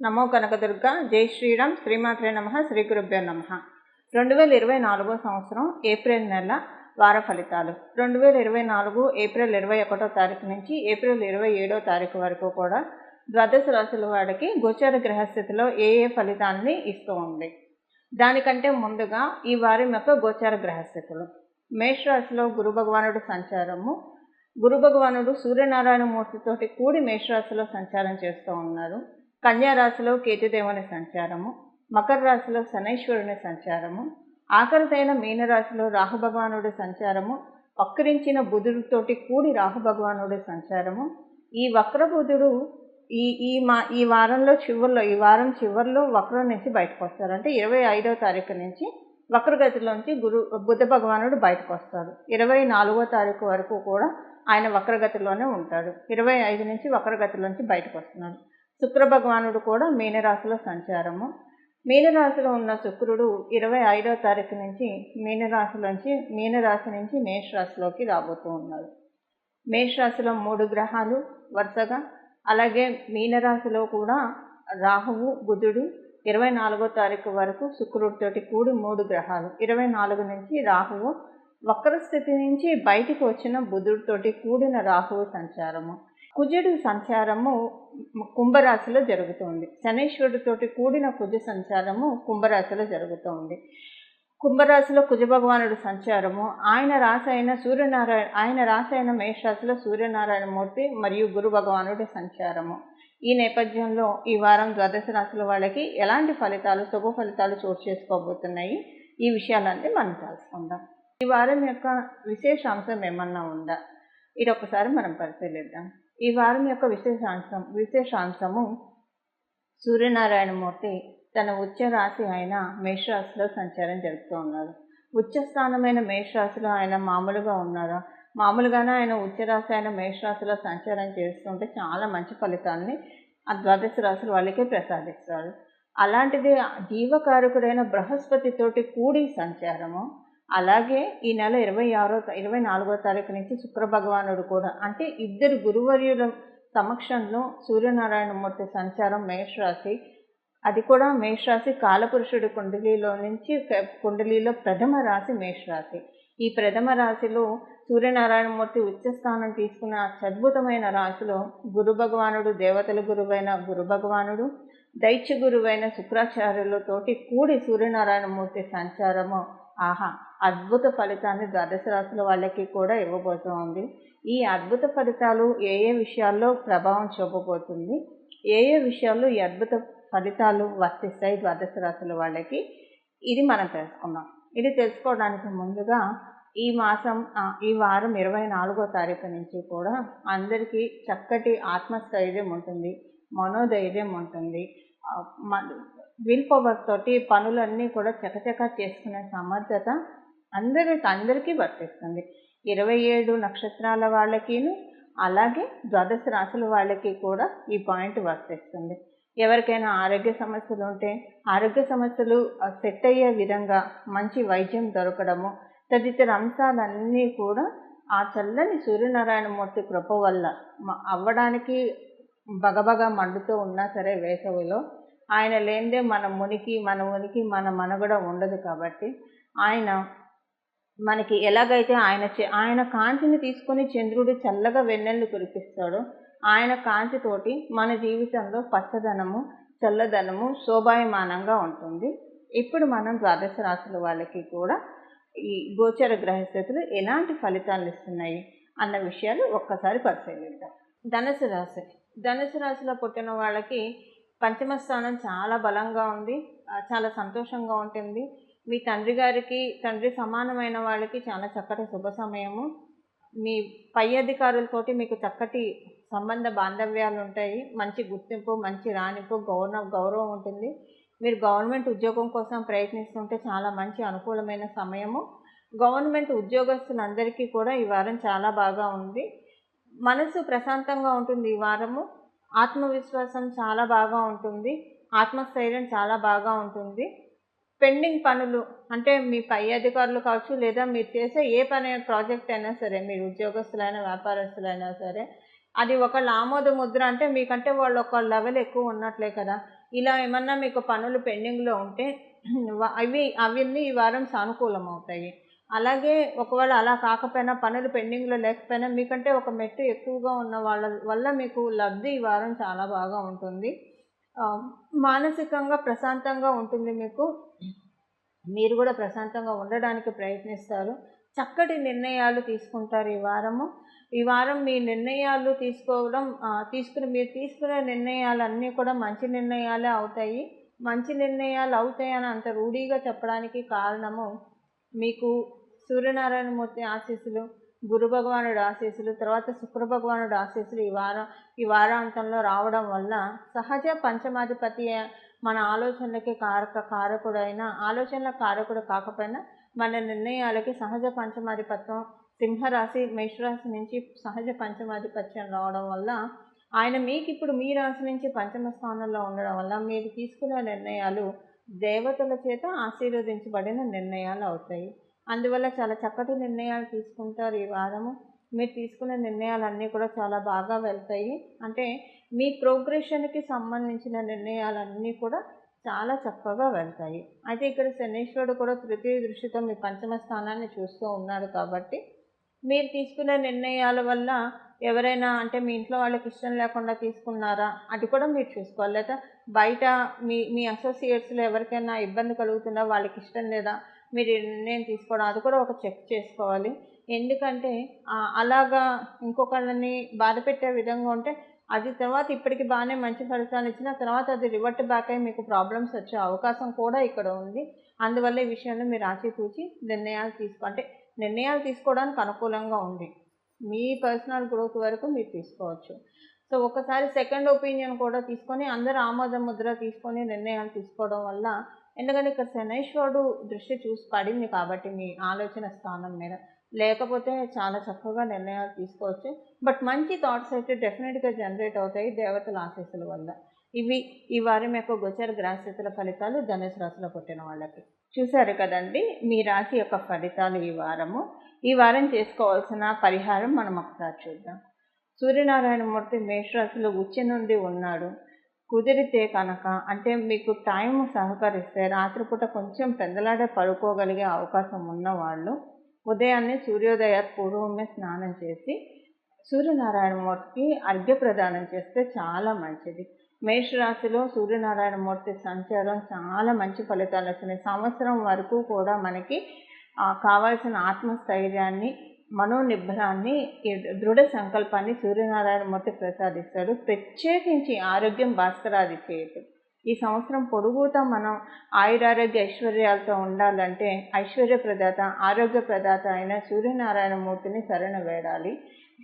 నమో కనకదుర్గ జై శ్రీరామ్ శ్రీమాత్రే నమ శ్రీ గురుభ్యో నమ. రెండు వేల ఇరవై నాలుగో సంవత్సరం ఏప్రిల్ నెల వార ఫలితాలు. రెండు వేల ఇరవై నాలుగు ఏప్రిల్ ఇరవై ఒకటో తారీఖు నుంచి ఏప్రిల్ ఇరవై ఏడో తారీఖు వరకు కూడా ద్వాదశ రాశుల వాడికి గోచార గ్రహస్థితిలో ఏ ఏ ఫలితాలని ఇస్తూ ఉంది. దానికంటే ముందుగా ఈ వారం యొక్క గోచార గ్రహస్థితులు. మేషరాశిలో గురు భగవానుడు సంచారము. గురు భగవానుడు సూర్యనారాయణ మూర్తితోటి కూడి మేషరాశిలో సంచారం చేస్తూ ఉన్నారు. కన్యారాశిలో కేతుదేవుని సంచారము మకర రాశిలో శనైశ్వరుని సంచారము ఆఖరిదైన మీనరాశిలో రాహుభగవానుడి సంచారము వక్రించిన బుధుడితోటి కూడి రాహుభగవానుడి సంచారము. ఈ వక్రబుధుడు ఈ ఈ మా ఈ వారంలో చివరిలో ఈ వారం చివరిలో వక్రం నుంచి బయటకు వస్తారు అంటే ఇరవై ఐదవ తారీఖు నుంచి వక్రగతిలోంచి గురు బుధ భగవానుడు బయటకు వస్తాడు ఇరవై నాలుగో తారీఖు వరకు కూడా ఆయన వక్రగతిలోనే ఉంటాడు. ఇరవై ఐదు నుంచి వక్రగతిలోంచి బయటకు వస్తున్నాడు శుక్ర భగవానుడు కూడా మీనరాశిలో సంచారము. మీనరాశిలో ఉన్న శుక్రుడు ఇరవై ఐదవ తారీఖు నుంచి మీనరాశిలోంచి మీనరాశి నుంచి మేషరాశిలోకి రాబోతూ ఉన్నాడు. మేషరాశిలో మూడు గ్రహాలు వరుసగా అలాగే మీనరాశిలో కూడా రాహువు బుధుడు ఇరవై నాలుగో తారీఖు వరకు శుక్రుడితోటి కూడి మూడు గ్రహాలు. ఇరవై నాలుగు నుంచి రాహువు వక్ర స్థితి నుంచి బయటికి వచ్చిన బుధుడితోటి కూడిన రాహువు సంచారము. కుజుడు సంచారము కుంభరాశిలో జరుగుతుంది. శనీశ్వరుడితోటి కూడిన కుజ సంచారము కుంభరాశిలో జరుగుతుంది. కుంభరాశిలో కుజ భగవానుడు సంచారము ఆయన రాశి అయిన సూర్యనారాయణ ఆయన రాశి అయిన మేషరాశిలో సూర్యనారాయణ మూర్తి మరియు గురు భగవానుడి సంచారము. ఈ నేపథ్యంలో ఈ వారం ద్వాదశ రాశుల వాళ్ళకి ఎలాంటి ఫలితాలు శుభ ఫలితాలు చోటు చేసుకోబోతున్నాయి? ఈ విషయాలన్నీ మనం తెలుసుకుందాం. ఈ వారం యొక్క విశేషాంశం ఏమన్నా ఉందా? ఇది ఒకసారి మనం పరిశీలిద్దాం. ఈ వారం యొక్క విశేషాంశం విశేషాంశము సూర్యనారాయణమూర్తి తన ఉచ్చ రాశి అయిన మేషరాశిలో సంచారం జరుపుతూ ఉన్నారు ఉచ్చస్థానమైన మేషరాశిలో ఆయన మామూలుగా ఉన్నారా? మామూలుగానే ఆయన ఉచ్చరాశి అయిన మేషరాశిలో సంచారం చేస్తుంటే చాలా మంచి ఫలితాన్ని ఆ ద్వాదశ రాశుల వాళ్ళకే ప్రసాదిస్తారు అలాంటిది జీవకారకుడైన బృహస్పతితోటి కూడి సంచారము అలాగే ఈ నెల ఇరవై ఆరో ఇరవై నాలుగో తారీఖు నుంచి శుక్ర భగవానుడు కూడా అంటే ఇద్దరు గురువర్యుల సమక్షంలో సూర్యనారాయణమూర్తి సంచారం మేషరాశి. అది కూడా మేషరాశి కాలపురుషుడి కుండలిలో నుంచి కుండలిలో ప్రథమ రాశి మేషరాశి. ఈ ప్రథమ రాశిలో సూర్యనారాయణమూర్తి ఉచ్చస్థానం తీసుకున్న అద్భుతమైన రాశిలో గురు భగవానుడు దేవతల గురువైన గురు భగవానుడు దైత్య గురువైన శుక్రాచార్యులతోటి కూడి సూర్యనారాయణమూర్తి సంచారము ఆహా అద్భుత ఫలితాన్ని ద్వాదశ రాశుల వాళ్ళకి కూడా ఇవ్వబోతోంది ఈ అద్భుత ఫలితాలు ఏ ఏ విషయాల్లో ప్రభావం చూపబోతుంది? ఏ ఏ విషయాల్లో ఈ అద్భుత ఫలితాలు వర్తిస్తాయి ద్వాదశ రాశుల వాళ్ళకి? ఇది మనం తెలుసుకుందాం. ఇది తెలుసుకోవడానికి ముందుగా ఈ మాసం ఈ వారం ఇరవై నాలుగో తారీఖు నుంచి కూడా అందరికీ చక్కటి ఆత్మస్థైర్యం ఉంటుంది మనోధైర్యం ఉంటుంది. విల్ పవర్ తోటి పనులన్నీ కూడా చకచకా చేసుకునే సమర్థత అందరి అందరికీ వర్తిస్తుంది. ఇరవై ఏడు నక్షత్రాల వాళ్ళకిను అలాగే ద్వాదశ రాశుల వాళ్ళకి కూడా ఈ పాయింట్ వర్తిస్తుంది. ఎవరికైనా ఆరోగ్య సమస్యలు ఉంటే ఆరోగ్య సమస్యలు సెట్ అయ్యే విధంగా మంచి వైద్యం దొరకడము తదితర అంశాలన్నీ కూడా ఆ చల్లని సూర్యనారాయణమూర్తి కృప వల్ల అవ్వడానికి బగబగ మండుతూ ఉన్నా సరే వేసవిలో ఆయన లేనిదే మన మునికి మన ఉనికి మన మనుగడ ఉండదు కాబట్టి ఆయన మనకి ఎలాగైతే ఆయన ఆయన కాంతిని తీసుకొని చంద్రుడు చల్లగా వెన్నెళ్ళు కురిపిస్తాడో ఆయన కాంతితోటి మన జీవితంలో పచ్చదనము చల్లదనము శోభాయమానంగా ఉంటుంది. ఇప్పుడు మనం ద్వాదశ రాశుల వాళ్ళకి కూడా ఈ గోచర గ్రహస్థితులు ఎలాంటి ఫలితాలు ఇస్తున్నాయి అన్న విషయాలు ఒక్కసారి పరిశీలిద్దాం. ధనుసు రాశి ధనుసు రాశిలో పుట్టిన వాళ్ళకి పంచమ స్థానం చాలా బలంగా ఉంది. చాలా సంతోషంగా ఉంటుంది. మీ తండ్రి గారికి తండ్రి సమానమైన వాళ్ళకి చాలా చక్కటి శుభ సమయము. మీ పై అధికారులతోటి మీకు చక్కటి సంబంధ బాంధవ్యాలు ఉంటాయి మంచి గుర్తింపు మంచి రాణింపు గౌరవ గౌరవం ఉంటుంది. మీరు గవర్నమెంట్ ఉద్యోగం కోసం ప్రయత్నిస్తుంటే చాలా మంచి అనుకూలమైన సమయము. గవర్నమెంట్ ఉద్యోగస్తులందరికీ కూడా ఈ వారం చాలా బాగా ఉంది. మనసు ప్రశాంతంగా ఉంటుంది ఈ వారము. ఆత్మవిశ్వాసం చాలా బాగా ఉంటుంది. ఆత్మస్థైర్యం చాలా బాగా ఉంటుంది. పెండింగ్ పనులు అంటే మీ పై అధికారులు కావచ్చు లేదా మీరు చేసే ఏ పని ప్రాజెక్ట్ అయినా సరే మీరు ఉద్యోగస్తులైనా వ్యాపారస్తులైనా సరే అది ఒకళ్ళ ఆమోద ముద్ర అంటే మీకంటే వాళ్ళు ఒక లెవెల్ ఎక్కువ ఉన్నట్లే కదా. ఇలా ఏమన్నా మీకు పనులు పెండింగ్లో ఉంటే అవి అవన్నీ ఈ వారం సానుకూలం అవుతాయి. అలాగే ఒకవేళ అలా కాకపోయినా పనులు పెండింగ్లో లేకపోయినా మీకంటే ఒక మెట్టు ఎక్కువగా ఉన్న వాళ్ళ వల్ల మీకు లబ్ధి ఈ వారం చాలా బాగా ఉంటుంది. మానసికంగా ప్రశాంతంగా ఉంటుంది మీకు. మీరు కూడా ప్రశాంతంగా ఉండడానికి ప్రయత్నిస్తారు. చక్కటి నిర్ణయాలు తీసుకుంటారు ఈ వారము. ఈ వారం మీ నిర్ణయాలు తీసుకోవడం తీసుకుని మీరు తీసుకునే నిర్ణయాలన్నీ కూడా మంచి నిర్ణయాలే అవుతాయి. మంచి నిర్ణయాలు అవుతాయని అంత రూఢీగా చెప్పడానికి కారణము మీకు సూర్యనారాయణమూర్తి ఆశీస్సులు గురు భగవానుడు ఆశీస్సులు తర్వాత శుక్ర భగవానుడు ఆశీస్సులు ఈ వారం ఈ వారాంతంలో రావడం వల్ల సహజ పంచమాధిపతి మన ఆలోచనలకి కారక కారకుడైన ఆలోచనల కారకుడు కాకపోయినా మన నిర్ణయాలకి సహజ పంచమాధిపత్యం సింహరాశి మేషరాశి నుంచి సహజ పంచమాధిపత్యం రావడం వల్ల ఆయన మీకు ఇప్పుడు మీ రాశి నుంచి పంచమ స్థానంలో ఉండడం వల్ల మీరు తీసుకునే నిర్ణయాలు దేవతల చేత ఆశీర్వదించబడిన నిర్ణయాలు అవుతాయి. అందువల్ల చాలా చక్కటి నిర్ణయాలు తీసుకుంటారు ఈ వారము. మీరు తీసుకునే నిర్ణయాలన్నీ కూడా చాలా బాగా వెళ్తాయి. అంటే మీ ప్రోగ్రెషన్కి సంబంధించిన నిర్ణయాలన్నీ కూడా చాలా చక్కగా వెళ్తాయి. అయితే ఇక్కడ శనీశ్వరుడు కూడా తృతీయ దృష్టితో మీ పంచమ స్థానాన్ని చూస్తూ ఉన్నాడు కాబట్టి మీరు తీసుకునే నిర్ణయాల వల్ల ఎవరైనా అంటే మీ ఇంట్లో వాళ్ళకి ఇష్టం లేకుండా తీసుకున్నారా అది కూడా మీరు చూసుకోవాలి. లేదా బయట మీ మీ అసోసియేట్స్లో ఎవరికైనా ఇబ్బంది కలుగుతుందా వాళ్ళకి ఇష్టం లేదా మీరు నిర్ణయం తీసుకోవడం అది కూడా ఒక చెక్ చేసుకోవాలి. ఎందుకంటే అలాగా ఇంకొకళ్ళని బాధ పెట్టే విధంగా ఉంటే అది తర్వాత ఇప్పటికి బాగానే మంచి ఫలితాలు ఇచ్చిన తర్వాత అది రివర్ట్ బ్యాక్ అయ్యి మీకు ప్రాబ్లమ్స్ వచ్చే అవకాశం కూడా ఇక్కడ ఉంది. అందువల్ల ఈ విషయంలో మీరు ఆచితూచి నిర్ణయాలు తీసుకో అంటే నిర్ణయాలు తీసుకోవడానికి అనుకూలంగా ఉంది మీ పర్సనల్ గ్రోత్ వరకు మీరు తీసుకోవచ్చు. సో ఒకసారి సెకండ్ ఒపీనియన్ కూడా తీసుకొని అందరు ఆమోద ముద్ర తీసుకొని నిర్ణయాలు తీసుకోవడం వల్ల ఎందుకంటే ఇక్కడ శనైశ్వరుడు దృష్టి చూసి పడింది కాబట్టి మీ ఆలోచన స్థానం మీద. లేకపోతే చాలా చక్కగా నిర్ణయాలు తీసుకోవచ్చు. బట్ మంచి థాట్స్ అయితే డెఫినెట్గా జనరేట్ అవుతాయి దేవతల ఆశీస్సుల వల్ల. ఇవి ఈ వారం యొక్క గోచర గ్రహస్థితుల ఫలితాలు ధనుసు రాశిలో పుట్టిన వాళ్ళకి. చూశారు కదండి? మీ రాశి యొక్క ఫలితాలు ఈ వారము. ఈ వారం చేసుకోవాల్సిన పరిహారం మనం ఒకసారి చూద్దాం. సూర్యనారాయణమూర్తి మేషరాశిలో ఉచ్చి నుండి ఉన్నాడు. కుదిరితే కనుక అంటే మీకు టైం సహకరిస్తే రాత్రిపూట కొంచెం పెందలాడే పడుకోగలిగే అవకాశం ఉన్నవాళ్ళు ఉదయాన్నే సూర్యోదయ పూర్వమే స్నానం చేసి సూర్యనారాయణమూర్తికి అర్ఘ్య ప్రదానం చేస్తే చాలా మంచిది. మేషరాశిలో సూర్యనారాయణమూర్తి సంచారం చాలా మంచి ఫలితాలు వస్తున్నాయి. సంవత్సరం వరకు కూడా మనకి కావాల్సిన ఆత్మస్థైర్యాన్ని మనోనిబ్బరాన్ని ఈ దృఢ సంకల్పాన్ని సూర్యనారాయణమూర్తి ప్రసాదిస్తాడు. ప్రత్యేకించి ఆరోగ్యం భాస్కరాది చేయటం ఈ సంవత్సరం పొడుగుతా మనం ఆయురారోగ్య ఐశ్వర్యాలతో ఉండాలంటే ఐశ్వర్య ప్రదాత ఆరోగ్య ప్రదాత అయిన సూర్యనారాయణమూర్తిని శరణ వేడాలి.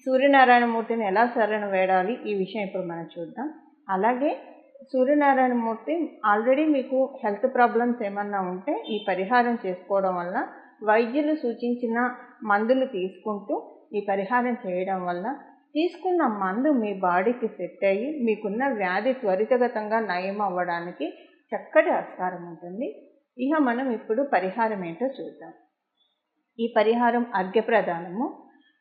సూర్యనారాయణమూర్తిని ఎలా శరణ వేడాలి? ఈ విషయం ఇప్పుడు మనం చూద్దాం. అలాగే సూర్యనారాయణమూర్తి ఆల్రెడీ మీకు హెల్త్ ప్రాబ్లమ్స్ ఏమన్నా ఉంటే ఈ పరిహారం చేసుకోవడం వల్ల వైద్యులు సూచించిన మందులు తీసుకుంటూ ఈ పరిహారం చేయడం వల్ల తీసుకున్న మందు మీ బాడీకి సెట్ అయ్యి మీకున్న వ్యాధి త్వరితగతంగా నయం అవ్వడానికి చక్కటి ఆస్కారం ఉంటుంది. ఇక మనం ఇప్పుడు పరిహారం ఏంటో చూద్దాం. ఈ పరిహారం అర్ఘ్యప్రదానము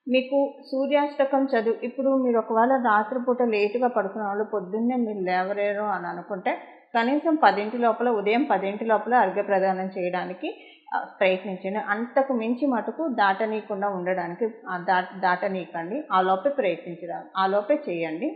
మీకు సూర్యాష్టకం చదువు ఇప్పుడు మీరు ఒకవేళ రాత్రిపూట లేటుగా పడుకున్న వాళ్ళు పొద్దున్నే మీరు లేవలేరు అని అనుకుంటే కనీసం పదింటి లోపల ఉదయం పదింటి లోపల అర్ఘ్యప్రదానం చేయడానికి ప్రయత్నించండి. అంతకు మించి మటుకు దాటనీయకుండా ఉండడానికి దా దాటనీయకండి. ఆ లోపే ప్రయత్నించరా ఆ లోపే చేయండి.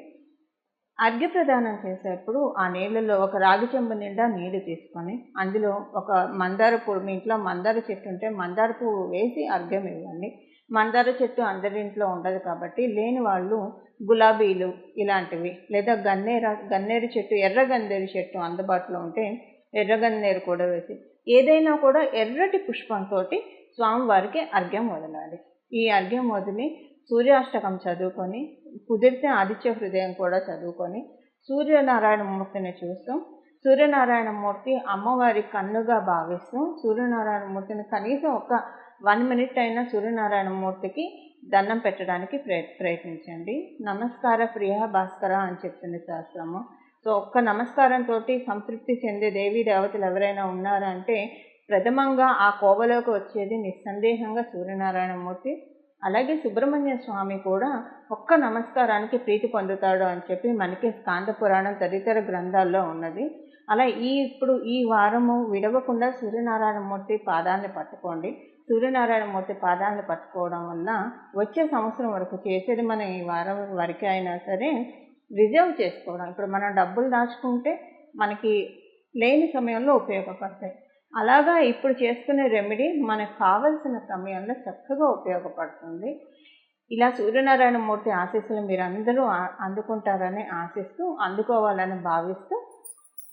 అర్ఘ్యప్రదానం చేసేప్పుడు ఆ నీళ్ళలో ఒక రాగి చెంబు నిండా నీళ్ళు తీసుకొని అందులో ఒక మందార పువ్వు మీ ఇంట్లో మందార చెట్టు ఉంటే మందార పువ్వు వేసి అర్ఘ్యం ఇవ్వండి. మందార చెట్టు అందరి ఇంట్లో ఉండదు కాబట్టి లేని వాళ్ళు గులాబీలు ఇలాంటివి లేదా గన్నేర గన్నేరు చెట్టు ఎర్ర గన్నేరు చెట్టు అందుబాటులో ఉంటే ఎర్ర గన్నేరు కూడా వేసి ఏదైనా కూడా ఎర్రటి పుష్పంతో స్వామివారికి అర్ఘ్యం వదలాలి ఈ అర్ఘ్యం వదిలి సూర్యాష్టకం చదువుకొని కుదిరితే ఆదిత్య హృదయం కూడా చదువుకొని సూర్యనారాయణ మూర్తిని చూస్తూ సూర్యనారాయణ మూర్తి అమ్మవారి కన్నుగా భావిస్తూ సూర్యనారాయణ మూర్తిని కనీసం ఒక వన్ మినిట్ అయినా సూర్యనారాయణ మూర్తికి దండం పెట్టడానికి ప్రయత్నించండి. నమస్కార ప్రియ భాస్కర అని చెప్తుంది శాస్త్రము. సో ఒక్క నమస్కారంతో సంతృప్తి చెందే దేవీ దేవతలు ఎవరైనా ఉన్నారంటే ప్రథమంగా ఆ కోవలోకి వచ్చేది నిస్సందేహంగా సూర్యనారాయణమూర్తి. అలాగే సుబ్రహ్మణ్య స్వామి కూడా ఒక్క నమస్కారానికి ప్రీతి పొందుతాడు అని చెప్పి మనకి స్కాంద పురాణం తదితర గ్రంథాల్లో ఉన్నది. అలా ఈ ఇప్పుడు ఈ వారము విడవకుండా సూర్యనారాయణ మూర్తి పాదాన్ని పట్టుకోండి. సూర్యనారాయణ మూర్తి పాదాన్ని పట్టుకోవడం వల్ల వచ్చే సంవత్సరం వరకు చేసేది మనం ఈ వారం వరకే అయినా సరే రిజర్వ్ చేసుకోవడం. ఇప్పుడు మనం డబ్బులు దాచుకుంటే మనకి లేని సమయంలో ఉపయోగపడతాయి. అలాగా ఇప్పుడు చేసుకునే రెమెడీ మనకు కావలసిన సమయంలో చక్కగా ఉపయోగపడుతుంది. ఇలా సూర్యనారాయణ మూర్తి ఆశీస్సులు మీరు అందరూ అందుకుంటారని ఆశిస్తూ అందుకోవాలని భావిస్తూ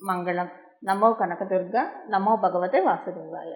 మంగళం. నమో కనకదుర్గ నమో భగవతే వాసుదేవాయ.